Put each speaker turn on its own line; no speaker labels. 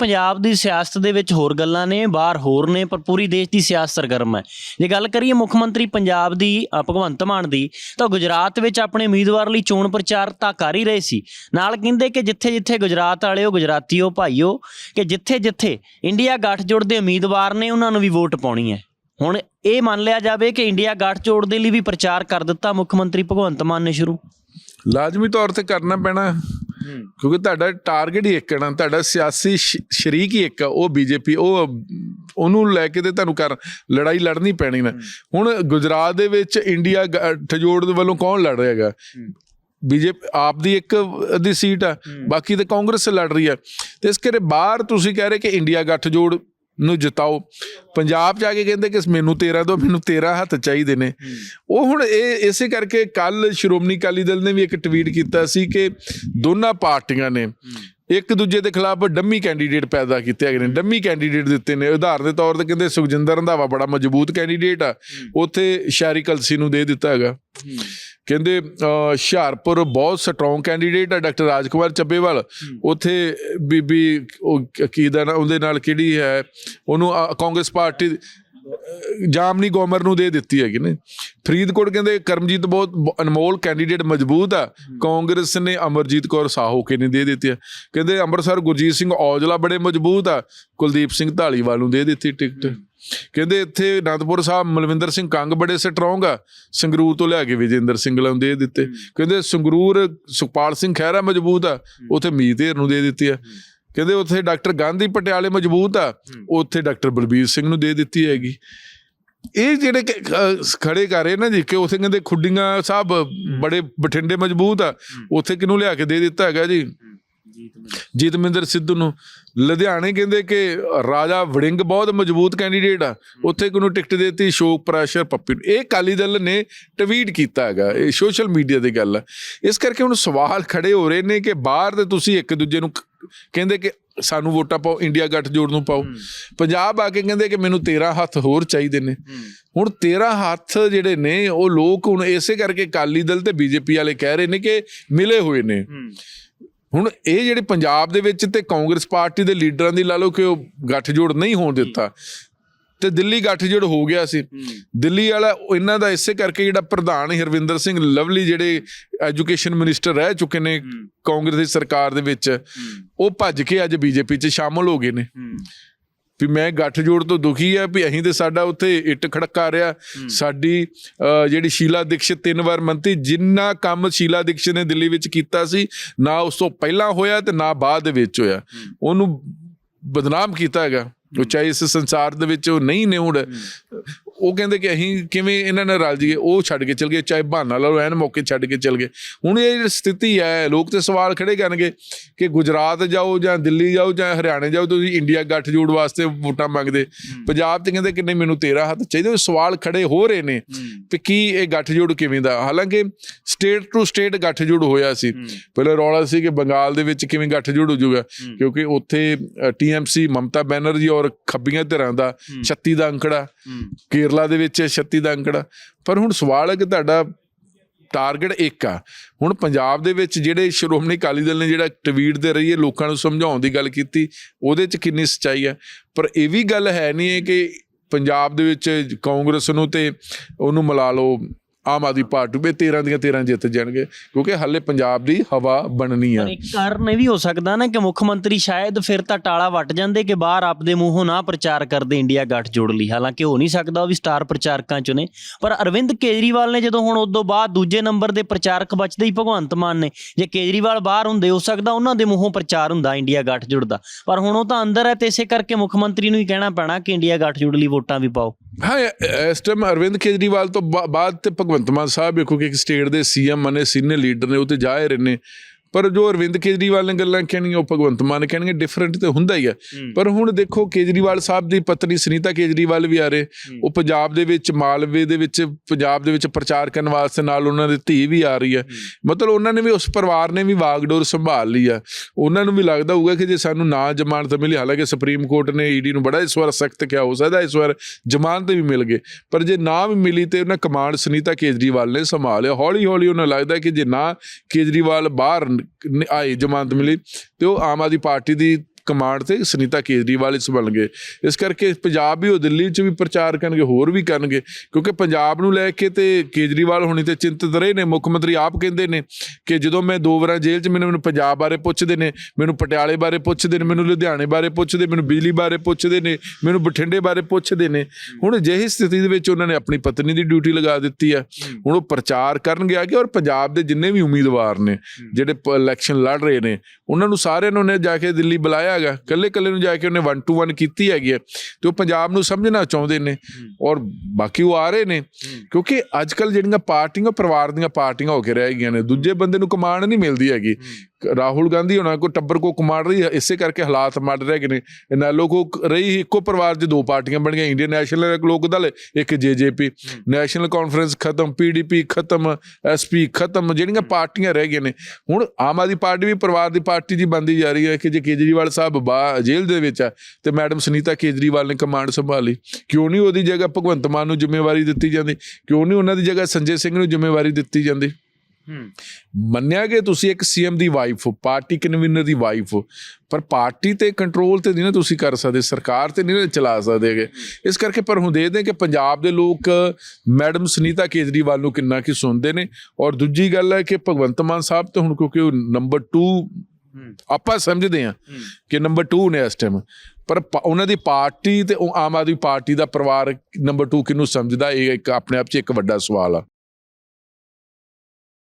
ਪੰਜਾਬ ਦੀ ਸਿਆਸਤ ਦੇ ਵਿੱਚ ਹੋਰ ਗੱਲਾਂ ਨੇ, ਬਾਹਰ ਹੋਰ ਨੇ, ਪਰ ਪੂਰੀ ਦੇਸ਼ ਦੀ ਸਿਆਸਤ ਸਰਗਰਮ ਹੈ। ਜੇ ਗੱਲ ਕਰੀਏ ਮੁੱਖ ਮੰਤਰੀ ਪੰਜਾਬ ਦੀ ਭਗਵੰਤ ਮਾਨ ਦੀ, ਤਾਂ ਗੁਜਰਾਤ ਵਿੱਚ ਆਪਣੇ ਉਮੀਦਵਾਰ ਲਈ ਚੋਣ ਪ੍ਰਚਾਰ ਤਾਂ ਕਰ ਹੀ ਰਹੇ ਸੀ। ਨਾਲ ਕਹਿੰਦੇ ਕਿ ਜਿੱਥੇ ਜਿੱਥੇ ਗੁਜਰਾਤ ਵਾਲਿਓ ਗੁਜਰਾਤੀਓ ਭਾਈਓ, ਕਿ ਜਿੱਥੇ ਜਿੱਥੇ ਇੰਡੀਆ ਗੱਠਜੋੜ ਦੇ ਉਮੀਦਵਾਰ ਨੇ, ਉਹਨਾਂ ਨੂੰ ਵੀ ਵੋਟ ਪਾਉਣੀ ਹੈ। ਹੁਣ ਇਹ ਮੰਨ ਲਿਆ ਜਾਵੇ ਕਿ ਇੰਡੀਆ ਗੱਠਜੋੜ ਦੇ ਲਈ ਵੀ ਪ੍ਰਚਾਰ ਕਰ ਦਿੱਤਾ ਮੁੱਖ ਮੰਤਰੀ ਭਗਵੰਤ ਮਾਨ ਨੇ ਸ਼ੁਰੂ।
ਲਾਜ਼ਮੀ ਤੌਰ ਤੇ ਕਰਨਾ ਪੈਣਾ। ਕਿਉਂਕਿ ਤੁਹਾਡਾ ਟਾਰਗੇਟ ਹੀ ਇੱਕ ਹੈ ਨਾ ਤੁਹਾਡਾ ਸਿਆਸੀ ਸ਼ਰੀਕ ਹੀ ਇੱਕ ਆ ਉਹ ਬੀਜੇਪੀ ਉਹ ਉਹਨੂੰ ਲੈ ਕੇ ਤੇ ਤੁਹਾਨੂੰ ਕਰ ਲੜਾਈ ਲੜਨੀ ਪੈਣੀ ਨਾ। ਹੁਣ ਗੁਜਰਾਤ ਦੇ ਵਿੱਚ ਇੰਡੀਆ ਠਜੋੜ ਦੇ ਵੱਲੋਂ ਕੌਣ ਲੜ ਰਿਹਾ ਹੈਗਾ? ਬੀਜੇਪੀ ਆਪ ਦੀ ਇੱਕ ਅੱਧੀ ਸੀਟ ਆ ਬਾਕੀ ਤੇ ਕਾਂਗਰਸ ਲੜ ਰਹੀ ਆ ਤੇ ਇਸ ਕਰੇ ਬਾਹਰ ਤੁਸੀਂ ਕਹਿ ਰਹੇ ਕਿ ਇੰਡੀਆ ਗੱਠਜੋੜ ਨੂੰ ਜਿਤਾਓ। ਪੰਜਾਬ ਚ ਆ ਕੇ ਕਹਿੰਦੇ ਕਿ ਮੈਨੂੰ 13 ਦੋ ਮੈਨੂੰ 13 ਹੱਥ ਚਾਹੀਦੇ ਨੇ। ਉਹ ਹੁਣ ਇਹ ਇਸੇ ਕਰਕੇ ਕੱਲ ਸ਼੍ਰੋਮਣੀ ਅਕਾਲੀ ਦਲ ਨੇ ਵੀ ਇੱਕ ਟਵੀਟ ਕੀਤਾ ਸੀ ਕਿ ਦੋਨਾਂ ਪਾਰਟੀਆਂ ਨੇ ਇੱਕ ਦੂਜੇ ਦੇ ਖਿਲਾਫ ਡੰਮੀ ਕੈਂਡੀਡੇਟ ਪੈਦਾ ਕੀਤੇ ਹੈਗੇ ਨੇ ਡੰਮੀ ਕੈਂਡੀਡੇਟ ਦਿੱਤੇ ਨੇ। ਉਦਾਹਰਨ ਦੇ ਤੌਰ ਤੇ ਕਹਿੰਦੇ ਸੁਖਜਿੰਦਰ ਰੰਧਾਵਾ ਬੜਾ ਮਜ਼ਬੂਤ ਕੈਂਡੀਡੇਟ ਆ। ਉੱਥੇ ਸ਼ਾਰੀ ਕਲਸੀ ਨੂੰ ਦੇ ਦਿੱਤਾ ਹੈਗਾ। ਕਹਿੰਦੇ ਹੁਸ਼ਿਆਰਪੁਰ ਬਹੁਤ ਸਟਰੋਂਗ ਕੈਂਡੀਡੇਟ ਆ ਡਾਕਟਰ ਰਾਜਕੁਮਾਰ ਚੱਬੇਵਾਲ। ਉੱਥੇ ਬੀਬੀ ਉਹ ਕ- ਦਾ ਉਹਦੇ ਨਾਲ ਕਿਹੜੀ ਹੈ? ਉਹਨੂੰ ਕਾਂਗਰਸ ਪਾਰਟੀ ਜਾਮਨੀ ਗੋਮਰ ਨੂੰ ਦੇ ਦਿੱਤੀ ਹੈਗੀ ਨੇ। ਫਰੀਦਕੋਟ ਕਹਿੰਦੇ ਕਰਮਜੀਤ ਬਹੁਤ ਅਨਮੋਲ ਕੈਂਡੀਡੇਟ ਮਜ਼ਬੂਤ ਆ। ਕਾਂਗਰਸ ਨੇ ਅਮਰਜੀਤ ਕੌਰ ਸਾਹੋ ਕੇ ਨੇ ਦੇ ਦਿੱਤੀ ਆ। ਕਹਿੰਦੇ ਅੰਮ੍ਰਿਤਸਰ ਗੁਰਜੀਤ ਸਿੰਘ ਔਜਲਾ ਬੜੇ ਮਜ਼ਬੂਤ ਆ। ਕੁਲਦੀਪ ਸਿੰਘ ਢਾਲੀਵਾਲ ਨੂੰ ਦੇ ਦਿੱਤੀ ਟਿਕਟ। ਕਹਿੰਦੇ ਇੱਥੇ ਅਨੰਦਪੁਰ ਸਾਹਿਬ ਮਲਵਿੰਦਰ ਸਿੰਘ ਕੰਗ ਬੜੇ ਸਟਰੋਂਗ ਆ। ਸੰਗਰੂਰ ਤੋਂ ਲਿਆ ਕੇ ਵਿਜੇਂਦਰ ਸਿੰਘਲਾ ਨੂੰ ਦੇ ਦਿੱਤੇ। ਕਹਿੰਦੇ ਸੰਗਰੂਰ ਸੁਖਪਾਲ ਸਿੰਘ ਖਹਿਰਾ ਮਜ਼ਬੂਤ ਆ। ਉੱਥੇ ਮੀਤ ਢੇਰ ਨੂੰ ਦੇ ਦਿੱਤੀ ਆ। ਕਹਿੰਦੇ ਉੱਥੇ ਡਾਕਟਰ ਗਾਂਧੀ ਪਟਿਆਲੇ ਮਜ਼ਬੂਤ ਆ ਉੱਥੇ ਡਾਕਟਰ ਬਲਬੀਰ ਸਿੰਘ ਨੂੰ ਦੇ ਦਿੱਤੀ ਹੈਗੀ। ਇਹ ਜਿਹੜੇ ਖੜੇ ਕਰ ਰਹੇ ਨਾ ਜੀ ਕਿ ਉੱਥੇ ਕਹਿੰਦੇ ਖੁੱਡੀਆਂ ਸਾਹਿਬ ਬੜੇ ਬਠਿੰਡੇ ਮਜ਼ਬੂਤ ਆ ਉੱਥੇ ਕਿਹਨੂੰ ਲਿਆ ਕੇ ਦੇ ਦਿੱਤਾ ਹੈਗਾ ਜੀ? ਜੀਤਮਿੰਦਰ ਸਿੱਧੂ ਨੂੰ। ਲੁਧਿਆਣੇ ਕਹਿੰਦੇ ਕਿ ਰਾਜਾ ਵੜਿੰਗ ਬਹੁਤ ਮਜ਼ਬੂਤ ਕੈਂਡੀਡੇਟ ਆ ਉੱਥੇ ਕਿਹਨੂੰ ਟਿਕਟ ਦੇ ਦਿੱਤੀ? ਸ਼ੋਕ ਪ੍ਰਾਸ਼ਰ ਪੱਪੀ ਨੂੰ। ਇਹ ਅਕਾਲੀ ਦਲ ਨੇ ਟਵੀਟ ਕੀਤਾ ਹੈਗਾ ਇਹ ਸੋਸ਼ਲ ਮੀਡੀਆ ਦੀ ਗੱਲ ਆ। ਇਸ ਕਰਕੇ ਹੁਣ ਸਵਾਲ ਖੜੇ ਹੋ ਰਹੇ ਨੇ ਕਿ ਬਾਹਰ ਤੇ ਤੁਸੀਂ ਇੱਕ ਦੂਜੇ ਨੂੰ ਕਹਿੰਦੇ ਕਿ ਸਾਨੂੰ ਵੋਟਾਂ ਪਾਓ ਇੰਡੀਆ ਗੱਠਜੋੜ ਨੂੰ ਪਾਓ। ਪੰਜਾਬ ਆ ਕੇ ਕਹਿੰਦੇ ਕਿ ਮੈਨੂੰ 13 ਹੱਥ ਹੋਰ ਚਾਹੀਦੇ ਨੇ। ਹੁਣ 13 ਹੱਥ ਜਿਹੜੇ ਨੇ ਉਹ ਲੋਕ ਹੁਣ ਇਸੇ ਕਰਕੇ ਅਕਾਲੀ ਦਲ ਤੇ ਬੀਜੇਪੀ ਵਾਲੇ ਕਹਿ ਰਹੇ ਨੇ ਕਿ ਮਿਲੇ ਹੋਏ ਨੇ। ਹੁਣ ਇਹ ਜਿਹੜੇ ਪੰਜਾਬ ਦੇ ਵਿੱਚ ਤੇ ਕਾਂਗਰਸ ਪਾਰਟੀ ਦੇ ਲੀਡਰਾਂ ਦੀ ਲਾ ਲਓ ਕਿ ਉਹ ਗੱਠਜੋੜ ਨਹੀਂ ਹੋਣ ਦਿੱਤਾ। ਤੇ ਦਿੱਲੀ ਗੱਠਜੋੜ ਹੋ ਗਿਆ ਸੀ ਦਿੱਲੀ ਵਾਲਾ ਇਹਨਾਂ ਦਾ ਇਸੇ ਕਰਕੇ ਜਿਹੜਾ ਪ੍ਰਧਾਨ ਹਰਵਿੰਦਰ ਸਿੰਘ ਲਵਲੀ ਜਿਹੜੇ ਐਜੂਕੇਸ਼ਨ ਮਿਨਿਸਟਰ ਰਹਿ ਚੁੱਕੇ ਨੇ ਕਾਂਗਰਸ ਦੀ ਸਰਕਾਰ ਦੇ ਵਿੱਚ ਉਹ ਭੱਜ ਕੇ ਅੱਜ ਬੀਜੇਪੀ 'ਚ ਸ਼ਾਮਲ ਹੋ ਗਏ ਨੇ। ਵੀ ਮੈਂ ਗੱਠਜੋੜ ਤੋਂ ਦੁਖੀ ਆ ਵੀ ਅਸੀਂ ਤੇ ਸਾਡਾ ਉੱਥੇ ਇੱਟ ਖੜਕਾ ਰਿਹਾ। ਸਾਡੀ ਜਿਹੜੀ ਸ਼ੀਲਾ ਦੀਕਸ਼ਿਤ ਤਿੰਨ ਵਾਰ ਮੰਤਰੀ ਜਿੰਨਾ ਕੰਮ ਸ਼ੀਲਾ ਦੀਕਸ਼ਿਤ ਨੇ ਦਿੱਲੀ ਵਿੱਚ ਕੀਤਾ ਸੀ ਨਾ ਉਸ ਤੋਂ ਪਹਿਲਾਂ ਹੋਇਆ ਤੇ ਨਾ ਬਾਅਦ ਦੇ ਵਿੱਚ ਹੋਇਆ। ਉਹਨੂੰ ਬਦਨਾਮ ਕੀਤਾ ਹੈਗਾ। ਉਹ ਚਾਹੇ ਇਸ ਸੰਸਾਰ ਦੇ ਵਿੱਚ ਉਹ ਨਹੀਂ ਨੇ ਉਹ ਕਹਿੰਦੇ ਕਿ ਅਸੀਂ ਕਿਵੇਂ ਇਹਨਾਂ ਨਾਲ ਰਲ ਜੀਏ ਉਹ ਛੱਡ ਕੇ ਚਲ ਗਏ ਚਾਹੇ ਬਹਾਨਾ ਲਾ ਲਓ ਐਨ ਮੌਕੇ ਛੱਡ ਕੇ ਚਲ ਗਏ। ਹੁਣ ਇਹ ਜਿਹੜੀ ਸਥਿਤੀ ਹੈ ਲੋਕ ਤੇ ਸਵਾਲ ਖੜੇ ਕਰਨਗੇ ਕਿ ਗੁਜਰਾਤ ਜਾਓ ਜਾਂ ਦਿੱਲੀ ਜਾਓ ਜਾਂ ਹਰਿਆਣੇ ਜਾਓ ਤੁਸੀਂ ਇੰਡੀਆ ਗੱਠਜੋੜ ਵਾਸਤੇ ਵੋਟਾਂ ਮੰਗਦੇ। ਪੰਜਾਬ ਤੇ ਕਹਿੰਦੇ ਕਿ ਨਹੀਂ ਮੈਨੂੰ 13 ਹੱਥ ਚਾਹੀਦੇ ਉਹ ਸਵਾਲ ਖੜੇ ਹੋ ਰਹੇ ਨੇ ਕਿ ਕੀ ਇਹ ਗੱਠਜੋੜ ਕਿਵੇਂ ਦਾ? ਹਾਲਾਂਕਿ ਸਟੇਟ ਟੂ ਸਟੇਟ ਗੱਠਜੋੜ ਹੋਇਆ ਸੀ। ਪਹਿਲਾਂ ਰੌਲਾ ਸੀ ਕਿ ਬੰਗਾਲ ਦੇ ਵਿੱਚ ਕਿਵੇਂ ਗੱਠਜੋੜ ਹੋ ਜਾਊਗਾ ਕਿਉਂਕਿ ਉੱਥੇ ਟੀਐਮਸੀ ਮਮਤਾ ਬੈਨਰਜੀ ਔਰ ਖੱਬੀਆਂ ਧਿਰਾਂ ਦਾ 36 ਦਾ ਅੰਕੜਾ ਕੇਰਲਾ ਦੇ ਵਿੱਚ 36 ਦਾ ਅੰਕੜਾ। ਪਰ ਹੁਣ ਸਵਾਲ ਹੈ ਕਿ ਤੁਹਾਡਾ ਟਾਰਗੇਟ ਇੱਕ ਆ। ਹੁਣ ਪੰਜਾਬ ਦੇ ਵਿੱਚ ਜਿਹੜੇ ਸ਼੍ਰੋਮਣੀ ਅਕਾਲੀ ਦਲ ਨੇ ਜਿਹੜਾ ਟਵੀਟ ਦੇ ਰਹੀਏ ਲੋਕਾਂ ਨੂੰ ਸਮਝਾਉਣ ਦੀ ਗੱਲ ਕੀਤੀ, ਉਹਦੇ 'ਚ ਕਿੰਨੀ ਸੱਚਾਈ ਆ? ਪਰ ਇਹ ਵੀ ਗੱਲ ਹੈ ਨਹੀਂ ਹੈ ਕਿ ਪੰਜਾਬ ਦੇ ਵਿੱਚ ਕਾਂਗਰਸ ਨੂੰ ਤੇ ਉਹਨੂੰ ਮਿਲਾ ਲਓ ਆਮ ਆਦਮੀ ਪਾਰਟੀ ਵੀ 13 ਦੀਆਂ 13 ਜਿੱਤ ਜਾਣਗੇ, ਕਿਉਂਕਿ ਹਾਲੇ ਪੰਜਾਬ ਦੀ ਹਵਾ ਬਣਨੀ ਆ।
ਪਰ ਇੱਕ ਕਾਰਨ ਇਹ ਵੀ ਹੋ ਸਕਦਾ ਨਾ ਕਿ ਮੁੱਖ ਮੰਤਰੀ ਸ਼ਾਇਦ ਫਿਰ ਤਾਂ ਟਾਲਾ ਵੱਟ ਜਾਂਦੇ ਕਿ ਬਾਹਰ ਆਪਦੇ ਮੂੰਹੋਂ ਨਾ ਪ੍ਰਚਾਰ ਕਰਦੇ ਇੰਡੀਆ ਗੱਠ ਜੋੜ ਲਈ। ਹਾਲਾਂਕਿ ਹੋ ਨਹੀਂ ਸਕਦਾ, ਉਹ ਵੀ ਸਟਾਰ ਪ੍ਰਚਾਰਕਾਂ ਚੋਂ ਨੇ। ਪਰ ਅਰਵਿੰਦ ਕੇਜਰੀਵਾਲ ਨੇ ਜਦੋਂ ਹੁਣ ਉਦੋਂ ਬਾਅਦ ਦੂਜੇ ਨੰਬਰ ਦੇ ਪ੍ਰਚਾਰਕ ਬਚਦੇ ਹੀ ਭਗਵੰਤ ਮਾਨ ਨੇ। ਜੇ ਕੇਜਰੀਵਾਲ ਬਾਹਰ ਹੁੰਦੇ, ਹੋ ਸਕਦਾ ਉਹਨਾਂ ਦੇ ਮੂੰਹੋਂ ਪ੍ਰਚਾਰ ਹੁੰਦਾ ਇੰਡੀਆ ਗੱਠ ਜੋੜ ਦਾ। ਪਰ ਹੁਣ ਉਹ ਤਾਂ ਅੰਦਰ ਹੈ ਤੇ ਇਸੇ ਕਰਕੇ ਮੁੱਖ ਮੰਤਰੀ ਨੂੰ ਹੀ ਕਹਿਣਾ ਪੈਣਾ ਕਿ ਇੰਡੀਆ ਗੱਠ ਜੋੜ ਲਈ ਵੋਟਾਂ ਵੀ ਪਾਓ।
ਹਾਂ, ਇਸ ਟਾਈਮ ਅਰਵਿੰਦ ਕੇਜਰੀਵਾਲ ਤੋਂ ਬਾਅਦ ਤੇ ਭਗਵੰਤ ਮਾਨ ਸਾਹਿਬ ਵੇਖੋ ਕਿ ਇੱਕ ਸਟੇਟ ਦੇ ਸੀਐਮ ਨੇ ਸੀਨੀਅਰ ਲੀਡਰ ਨੇ, ਉਹ ਤੇ ਜਾ ਰਹੇ ਨੇ। ਪਰ ਜੋ ਅਰਵਿੰਦ ਕੇਜਰੀਵਾਲ ਨੇ ਗੱਲਾਂ ਕਹਿਣੀਆਂ ਉਹ ਭਗਵੰਤ ਮਾਨ ਕਹਿਣਗੇ ਡਿਫਰੈਂਟ ਤੇ ਹੁੰਦਾ ਹੀ ਹੈ। ਪਰ ਹੁਣ ਦੇਖੋ ਕੇਜਰੀਵਾਲ ਸਾਹਿਬ ਦੀ ਪਤਨੀ ਸੁਨੀਤਾ ਕੇਜਰੀਵਾਲ ਵੀ ਆ ਰਹੇ। ਉਹ ਪੰਜਾਬ ਦੇ ਵਿੱਚ ਮਾਲਵੇ ਦੇ ਵਿੱਚ ਪੰਜਾਬ ਦੇ ਵਿੱਚ ਪ੍ਰਚਾਰ ਕਰਨ ਵਾਸਤੇ ਨਾਲ ਉਹਨਾਂ ਦੀ ਧੀ ਵੀ ਆ ਰਹੀ ਹੈ। ਮਤਲਬ ਉਹਨਾਂ ਨੇ ਵੀ ਉਸ ਪਰਿਵਾਰ ਨੇ ਵੀ ਵਾਗਡੋਰ ਸੰਭਾਲ ਲਈ ਆ। ਉਹਨਾਂ ਨੂੰ ਵੀ ਲੱਗਦਾ ਹੋਊਗਾ ਕਿ ਜੇ ਸਾਨੂੰ ਨਾ ਜ਼ਮਾਨਤ ਮਿਲੀ ਹਾਲਾਂਕਿ ਸੁਪਰੀਮ ਕੋਰਟ ਨੇ ਈਡੀ ਨੂੰ ਬੜਾ ਇਸ ਵਾਰ ਸਖਤ ਕਿਹਾ ਹੋ ਸਕਦਾ ਇਸ ਵਾਰ ਜ਼ਮਾਨਤ ਵੀ ਮਿਲ ਗਏ। ਪਰ ਜੇ ਨਾ ਵੀ ਮਿਲੀ ਤੇ ਉਹਨਾਂ ਕਮਾਂਡ ਸੁਨੀਤਾ ਕੇਜਰੀਵਾਲ ਨੇ ਸੰਭਾਲਿਆ। ਹੌਲੀ ਹੌਲੀ ਉਹਨਾਂ ਲੱਗਦਾ ਕਿ ਜੇ ਨਾ ਕੇਜਰੀਵਾਲ ਬਾਹਰ ਨ- ਜ਼ਮਾਨਤ ਮਿਲੀ ਤੇ ਉਹ ਆਮ ਆਦਮੀ ਪਾਰਟੀ ਦੀ ਕਮਾਂਡ ਤੇ ਸੁਨੀਤਾ ਕੇਜਰੀਵਾਲ ਹੀ ਸੰਭਲਣਗੇ ਇਸ ਕਰਕੇ ਪੰਜਾਬ ਵੀ ਉਹ ਦਿੱਲੀ 'ਚ ਵੀ ਪ੍ਰਚਾਰ ਕਰਨਗੇ, ਹੋਰ ਵੀ ਕਰਨਗੇ। ਕਿਉਂਕਿ ਪੰਜਾਬ ਨੂੰ ਲੈ ਕੇ ਤੇ ਕੇਜਰੀਵਾਲ ਹੋਣੀ ਤੇ ਚਿੰਤਤ ਰਹੇ ਨੇ, ਮੁੱਖ ਮੰਤਰੀ ਆਪ ਕਹਿੰਦੇ ਨੇ ਕਿ ਜਦੋਂ ਮੈਂ ਦੋ ਵਾਰਾਂ ਜੇਲ੍ਹ 'ਚ ਮੈਨੂੰ ਮੈਨੂੰ ਪੰਜਾਬ ਬਾਰੇ ਪੁੱਛਦੇ ਨੇ, ਮੈਨੂੰ ਪਟਿਆਲੇ ਬਾਰੇ ਪੁੱਛਦੇ ਨੇ, ਮੈਨੂੰ ਲੁਧਿਆਣੇ ਬਾਰੇ ਪੁੱਛਦੇ, ਮੈਨੂੰ ਬਿਜਲੀ ਬਾਰੇ ਪੁੱਛਦੇ ਨੇ, ਮੈਨੂੰ ਬਠਿੰਡੇ ਬਾਰੇ ਪੁੱਛਦੇ ਨੇ। ਹੁਣ ਅਜਿਹੀ ਸਥਿਤੀ ਦੇ ਵਿੱਚ ਉਹਨਾਂ ਨੇ ਆਪਣੀ ਪਤਨੀ ਦੀ ਡਿਊਟੀ ਲਗਾ ਦਿੱਤੀ ਆ ਹੁਣ ਉਹ ਪ੍ਰਚਾਰ ਕਰਨਗੇ ਆ ਕਿ ਔਰ ਪੰਜਾਬ ਦੇ ਜਿੰਨੇ ਵੀ ਉਮੀਦਵਾਰ ਨੇ, ਜਿਹੜੇ ਇਲੈਕਸ਼ਨ ਲੜ ਰਹੇ ਨੇ, ਉਹਨਾਂ ਨੂੰ ਸਾਰਿਆਂ ਨੂੰ ਉਹਨੇ ਜਾ ਕੇ ਦਿੱਲੀ ਬੁਲਾਇਆ ਹੈਗਾ ਕੱਲੇ ਕੱਲੇ ਨੂੰ ਜਾ ਕੇ ਉਹਨੇ 1 ਟੂ 1 ਕੀਤੀ ਹੈਗੀ ਹੈ ਤੇ ਉਹ ਪੰਜਾਬ ਨੂੰ ਸਮਝਣਾ ਚਾਹੁੰਦੇ ਨੇ ਔਰ ਬਾਕੀ ਉਹ ਆ ਰਹੇ ਨੇ ਕਿਉਂਕਿ ਅੱਜ ਕੱਲ ਜਿਹੜੀਆਂ ਪਾਰਟੀਆਂ ਪਰਿਵਾਰ ਦੀਆਂ ਪਾਰਟੀਆਂ ਹੋ ਕੇ ਰਹਿ ਗਈਆਂ ਨੇ ਦੂਜੇ ਬੰਦੇ ਨੂੰ ਕਮਾਂਡ ਨਹੀਂ ਮਿਲਦੀ ਹੈਗੀ। ਰਾਹੁਲ ਗਾਂਧੀ ਹੋਣਾ ਕੋ ਟੱਬਰ ਕੋ ਕਮਾਂਡ ਰਹੀ ਹੈ, ਇਸੇ ਕਰਕੇ ਹਾਲਾਤ ਮਾੜ ਰਹੇ ਗਏ ਨੇ ਇਨੈਲੋ ਕੋ ਰਹੀ ਇੱਕੋ ਪਰਿਵਾਰ 'ਚ ਦੋ ਪਾਰਟੀਆਂ ਬਣ ਗਈਆਂ ਇੰਡੀਅਨ ਨੈਸ਼ਨਲ ਲੋਕ ਦਲ ਇੱਕ ਜੇਜੇਪੀ। ਨੈਸ਼ਨਲ ਕਾਨਫਰੰਸ ਖਤਮ ਪੀਡੀਪੀ ਖਤਮ ਐਸਪੀ ਖਤਮ ਜਿਹੜੀਆਂ ਪਾਰਟੀਆਂ ਰਹਿ ਗਈਆਂ ਨੇ। ਹੁਣ ਆਮ ਆਦਮੀ ਪਾਰਟੀ ਵੀ ਪਰਿਵਾਰ ਦੀ ਪਾਰਟੀ ਜੀ ਬਣਦੀ ਜਾ ਰਹੀ ਹੈ ਕਿ ਜੇ ਕੇਜਰੀਵਾਲ ਸਾਹਿਬ ਬਾ ਜੇਲ੍ਹ ਦੇ ਵਿੱਚ ਆ ਤੇ ਮੈਡਮ ਸੁਨੀਤਾ ਕੇਜਰੀਵਾਲ ਨੇ ਕਮਾਂਡ ਸੰਭਾਲੀ। ਕਿਉਂ ਨਹੀਂ ਉਹਦੀ ਜਗ੍ਹਾ ਭਗਵੰਤ ਮਾਨ ਨੂੰ ਜ਼ਿੰਮੇਵਾਰੀ ਦਿੱਤੀ ਜਾਂਦੀ? ਕਿਉਂ ਨਹੀਂ ਉਹਨਾਂ ਦੀ ਜਗ੍ਹਾ ਸੰਜੇ ਸਿੰਘ ਨੂੰ ਜ਼ਿੰਮੇਵਾਰੀ ਦਿੱਤੀ ਜਾਂਦੀ? ਮੰਨਿਆ ਕਿ ਤੁਸੀਂ ਇੱਕ ਸੀਐਮ ਦੀ ਵਾਈਫ ਹੋ ਪਾਰਟੀ ਕਨਵੀਨਰ ਦੀ ਵਾਈਫ ਹੋ ਪਰ ਪਾਰਟੀ ਤੇ ਕੰਟਰੋਲ ਤੇ ਨਹੀਂ ਨਾ ਤੁਸੀਂ ਕਰ ਸਕਦੇ ਸਰਕਾਰ ਤੇ ਨਹੀਂ ਚਲਾ ਸਕਦੇਗੇ ਇਸ ਕਰਕੇ ਪਰ ਹੁਣ ਦੇਖਦੇ ਕਿ ਪੰਜਾਬ ਦੇ ਲੋਕ ਮੈਡਮ ਸੁਨੀਤਾ ਕੇਜਰੀਵਾਲ ਨੂੰ ਕਿੰਨਾ ਕੀ ਸੁਣਦੇ ਨੇ। ਔਰ ਦੂਜੀ ਗੱਲ ਹੈ ਕਿ ਭਗਵੰਤ ਮਾਨ ਸਾਹਿਬ ਤਾਂ ਹੁਣ ਕਿਉਂਕਿ ਉਹ ਨੰਬਰ 2 ਆਪਾਂ ਸਮਝਦੇ ਹਾਂ ਕਿ ਨੰਬਰ 2 ਨੇ ਇਸ ਟਾਈਮ ਪਰ ਉਹਨਾਂ ਦੀ ਪਾਰਟੀ ਤੇ ਆਮ ਆਦਮੀ ਪਾਰਟੀ ਦਾ ਪਰਿਵਾਰ ਨੰਬਰ 2 ਕਿਹਨੂੰ ਸਮਝਦਾ ਇਹ ਇੱਕ ਆਪਣੇ ਆਪ 'ਚ ਇੱਕ ਵੱਡਾ ਸਵਾਲ ਆ।